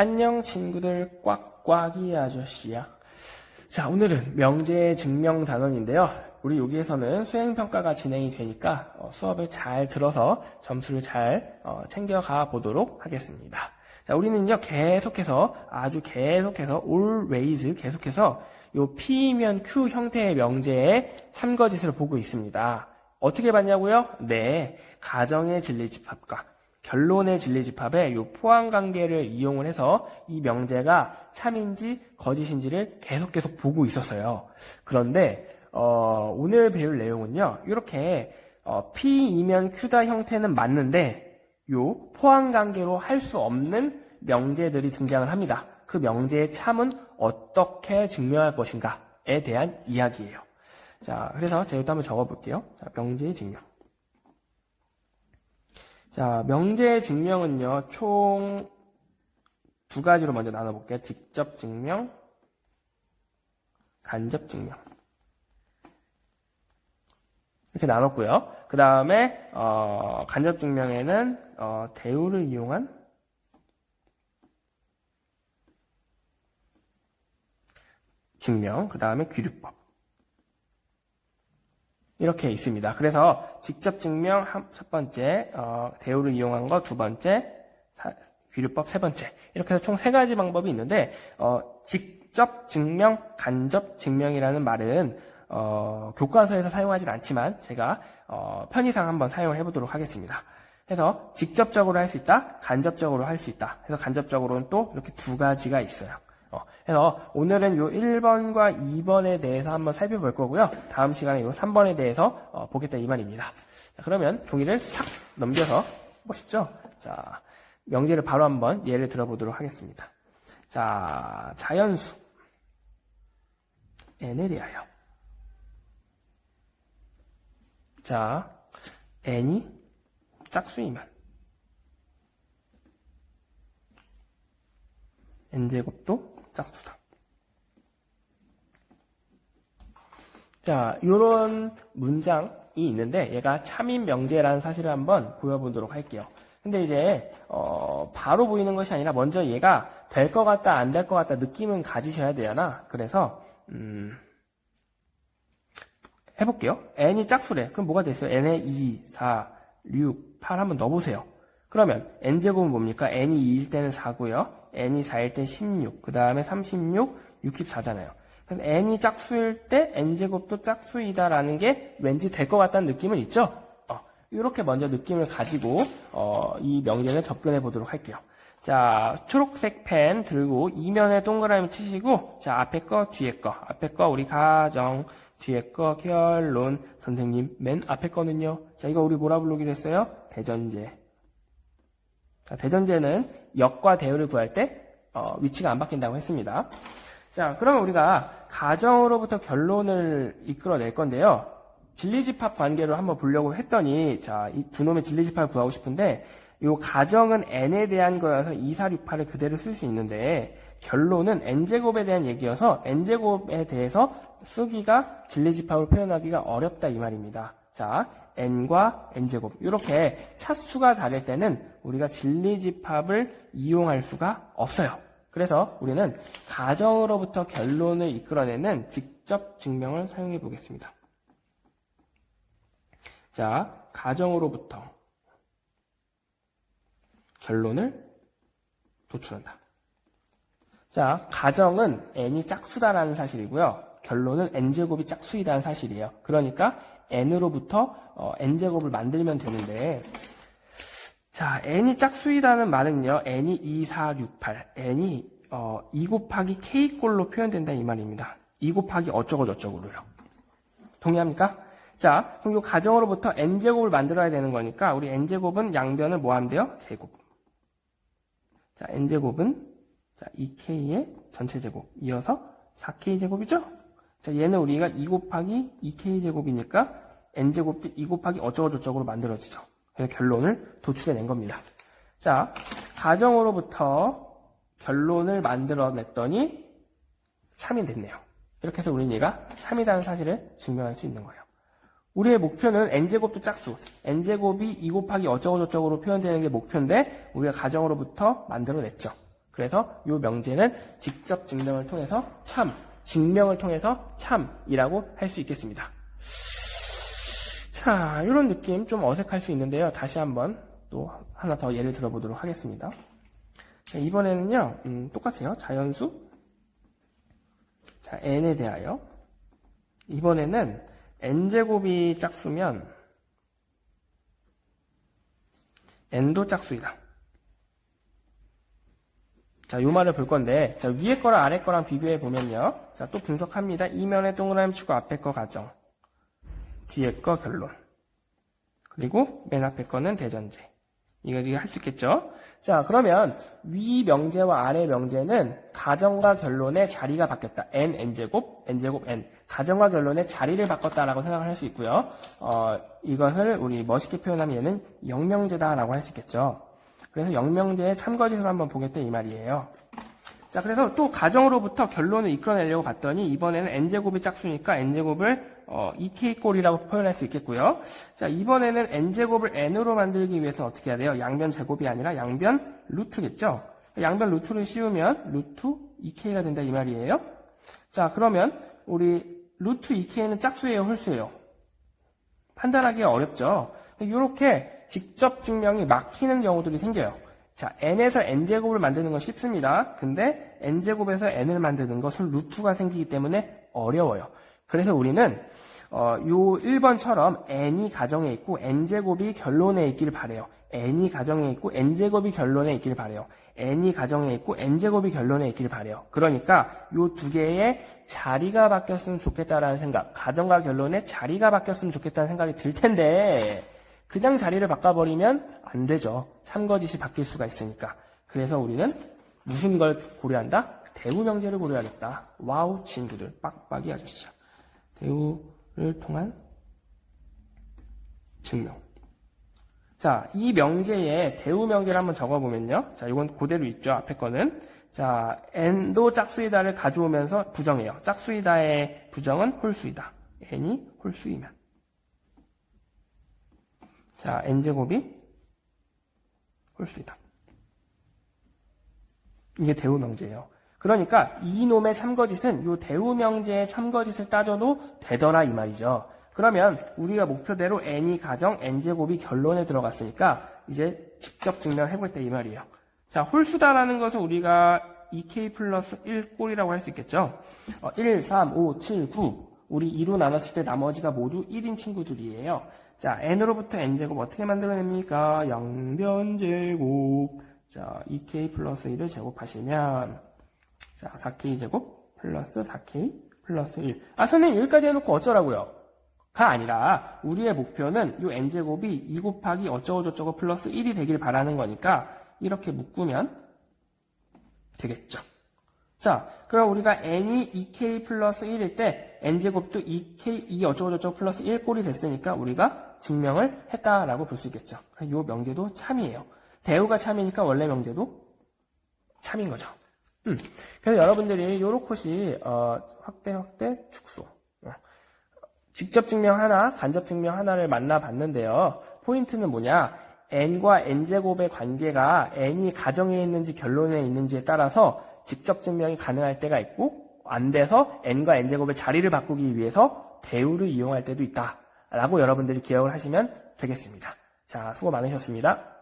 안녕 친구들 꽉꽉이 아저씨야. 자 오늘은 명제 증명 단원인데요. 우리 여기에서는 수행평가가 진행이 되니까 어, 수업을 잘 들어서 점수를 잘 어, 챙겨가 보도록 하겠습니다. 자 우리는요 계속해서 아주 계속해서 always 계속해서 요 P면 Q 형태의 명제의 삼거짓을 보고 있습니다. 어떻게 봤냐고요? 네, 가정의 진리집합과 결론의 진리집합의 요 포함관계를 이용을 해서 이 명제가 참인지 거짓인지를 계속 계속 보고 있었어요. 그런데 어, 오늘 배울 내용은요. 이렇게 어, P이면 Q다 형태는 맞는데 요 포함관계로 할 수 없는 명제들이 등장을 합니다. 그 명제의 참은 어떻게 증명할 것인가에 대한 이야기예요. 자, 그래서 제가 이것도 한번 적어볼게요. 자, 명제의 증명. 자, 명제의 증명은요, 총 두 가지로 먼저 나눠볼게요. 직접 증명, 간접 증명. 이렇게 나눴고요. 그 다음에, 어, 간접 증명에는, 어, 대우를 이용한 증명, 그 다음에 귀류법. 이렇게 있습니다. 그래서 직접 증명 한- 첫 번째, 어, 대우를 이용한 거 두 번째, 사- 귀류법 세 번째. 이렇게 해서 총 세 가지 방법이 있는데, 어, 직접 증명, 간접 증명이라는 말은 어, 교과서에서 사용하진 않지만 제가 어, 편의상 한번 사용을 해보도록 하겠습니다. 그래서 직접적으로 할 수 있다, 간접적으로 할 수 있다. 그래서 간접적으로는 또 이렇게 두 가지가 있어요. 어, 그래서 오늘은 요 1번과 2번에 대해서 한번 살펴볼 거고요. 다음 시간에 요 3번에 대해서 어, 보겠다 이 말입니다. 자, 그러면 종이를 싹 넘겨서 멋있죠? 자, 명제를 바로 한번 예를 들어보도록 하겠습니다. 자, 자연수 n에 대하여 자, n이 짝수이면 n제곱도 짝수다. 자, 요런 문장이 있는데 얘가 참인 명제라는 사실을 한번 보여보도록 할게요. 근데 이제 어, 바로 보이는 것이 아니라 먼저 얘가 될 것 같다 안 될 것 같다 느낌은 가지셔야 되나 그래서 음, 해볼게요. n이 짝수래. 그럼 뭐가 됐어요? n에 2, 4, 6, 8 한번 넣어보세요. 그러면 n제곱은 뭡니까? n이 2일 때는 4고요. N이 4일 때 16, 그 다음에 36, 64잖아요. 그래서 n이 짝수일 때 n제곱도 짝수이다라는 게 왠지 될 것 같다는 느낌은 있죠? 어, 이렇게 먼저 느낌을 가지고 어, 이 명제를 접근해 보도록 할게요. 자, 초록색 펜 들고 이면에 동그라미 치시고 자, 앞에 거, 뒤에 거. 앞에 거 우리 가정, 뒤에 거 결론. 선생님, 맨 앞에 거는요. 자, 이거 우리 뭐라 부르기로 했어요? 대전제. 자, 대전제는 역과 대우를 구할 때 어, 위치가 안 바뀐다고 했습니다. 자, 그러면 우리가 가정으로부터 결론을 이끌어낼 건데요. 진리집합 관계로 한번 보려고 했더니, 자, 이 두 놈의 진리집합을 구하고 싶은데, 요 가정은 n에 대한 거여서 2, 4, 6, 8을 그대로 쓸 수 있는데, 결론은 n제곱에 대한 얘기여서 n제곱에 대해서 쓰기가 진리집합을 표현하기가 어렵다 이 말입니다. 자, n과 n제곱 이렇게 차수가 다를 때는 우리가 진리집합을 이용할 수가 없어요. 그래서 우리는 가정으로부터 결론을 이끌어내는 직접 증명을 사용해 보겠습니다. 자, 가정으로부터 결론을 도출한다. 자, 가정은 n이 짝수다라는 사실이고요. 결론은 n제곱이 짝수이다는 사실이에요. 그러니까 n으로부터 어, n제곱을 만들면 되는데 자, n이 짝수이다는 말은요. n이 2, 4, 6, 8. n이 어, 2 곱하기 k꼴로 표현된다 이 말입니다. 2 곱하기 어쩌고 저쩌고로요. 동의합니까? 자, 그럼 이 가정으로부터 n제곱을 만들어야 되는 거니까 우리 n제곱은 양변을 뭐 하면 돼요? 제곱. 자, n제곱은 자, 2k의 전체 제곱 이어서 4k 제곱이죠? 자, 얘는 우리가 2 곱하기 2k 제곱이니까 n제곱 2 곱하기 어쩌고저쩌고로 만들어지죠. 그래서 결론을 도출해낸 겁니다. 자, 가정으로부터 결론을 만들어냈더니 3이 됐네요. 이렇게 해서 우리는 얘가 3이라는 사실을 증명할 수 있는 거예요. 우리의 목표는 n제곱도 짝수, n제곱이 2 곱하기 어쩌고저쩌고로 표현되는 게 목표인데 우리가 가정으로부터 만들어냈죠. 그래서 이 명제는 직접 증명을 통해서 참, 증명을 통해서 참이라고 할 수 있겠습니다. 자, 이런 느낌 좀 어색할 수 있는데요. 다시 한번 또 하나 더 예를 들어보도록 하겠습니다. 자, 이번에는요, 음, 똑같아요. 자연수. 자, n에 대하여. 이번에는 n제곱이 짝수면 n도 짝수이다. 자, 요 말을 볼 건데, 자, 위에 거랑 아래 거랑 비교해 보면요. 자, 또 분석합니다. 이면에 동그라미 치고 앞에 거 가정. 뒤에 거 결론. 그리고 맨 앞에 거는 대전제. 이거 할 수 있겠죠? 자, 그러면 위 명제와 아래 명제는 가정과 결론의 자리가 바뀌었다. n, n제곱, n제곱, n. 가정과 결론의 자리를 바꿨다라고 생각을 할 수 있고요. 어, 이것을 우리 멋있게 표현하면 얘는 영명제다라고 할 수 있겠죠. 그래서 영명제의 참거짓을 한번 보겠다 이 말이에요. 자, 그래서 또 가정으로부터 결론을 이끌어내려고 봤더니 이번에는 n제곱이 짝수니까 n제곱을 어, 2k꼴이라고 표현할 수 있겠고요. 자, 이번에는 n제곱을 n으로 만들기 위해서 어떻게 해야 돼요? 양변 제곱이 아니라 양변 루트겠죠? 양변 루트를 씌우면 루트 2k가 된다 이 말이에요. 자, 그러면 우리 루트 2k는 짝수예요, 홀수예요? 판단하기가 어렵죠. 이렇게 직접 증명이 막히는 경우들이 생겨요. 자, n에서 n제곱을 만드는 건 쉽습니다. 근데 n제곱에서 n을 만드는 것은 루트가 생기기 때문에 어려워요. 그래서 우리는 어, 요 1번처럼 n이 가정에 있고 n제곱이 결론에 있기를 바래요. n이 가정에 있고 n제곱이 결론에 있기를 바래요. n이 가정에 있고 n제곱이 결론에 있기를 바래요. 그러니까 요 두 개의 자리가 바뀌었으면 좋겠다라는 생각, 가정과 결론의 자리가 바뀌었으면 좋겠다는 생각이 들 텐데 그냥 자리를 바꿔버리면 안 되죠. 참거짓이 바뀔 수가 있으니까. 그래서 우리는 무슨 걸 고려한다? 대우 명제를 고려하겠다. 와우 친구들 빡빡이 아저씨야. 대우를 통한 증명. 자, 이 명제에 대우 명제를 한번 적어보면요. 자, 이건 그대로 있죠. 앞에 거는. 자, n도 짝수이다를 가져오면서 부정해요. 짝수이다의 부정은 홀수이다. n이 홀수이면. 자, n제곱이 홀수이다. 이게 대우 명제예요. 그러니까 이놈의 참거짓은 이 대우 명제의 참거짓을 따져도 되더라 이 말이죠. 그러면 우리가 목표대로 n이 가정 n제곱이 결론에 들어갔으니까 이제 직접 증명해 볼 때 이 말이에요. 자, 홀수다라는 것은 우리가 2k 플러스 1꼴이라고 할 수 있겠죠. 어, 1, 3, 5, 7, 9. 우리 2로 나눴을 때 나머지가 모두 1인 친구들이에요. 자, n으로부터 n제곱 어떻게 만들어냅니까? 양변제곱. 자, 2k 플러스 1을 제곱하시면 자, 4k 제곱 플러스 4k 플러스 1. 아, 선생님 여기까지 해놓고 어쩌라고요? 가 아니라 우리의 목표는 이 n제곱이 2 곱하기 어쩌고저쩌고 플러스 1이 되길 바라는 거니까 이렇게 묶으면 되겠죠. 자, 그럼 우리가 n이 2k 플러스 1일 때 n제곱도 2k, 2 어쩌고저쩌고 플러스 1 꼴이 됐으니까 우리가 증명을 했다라고 볼 수 있겠죠. 이 명제도 참이에요. 대우가 참이니까 원래 명제도 참인 거죠. 음. 그래서 여러분들이 요렇것이 어, 확대 확대 축소 어. 직접 증명 하나 간접 증명 하나를 만나봤는데요 포인트는 뭐냐 n과 n제곱의 관계가 n이 가정에 있는지 결론에 있는지에 따라서 직접 증명이 가능할 때가 있고 안 돼서 n과 n제곱의 자리를 바꾸기 위해서 대우를 이용할 때도 있다 라고 여러분들이 기억을 하시면 되겠습니다. 자 수고 많으셨습니다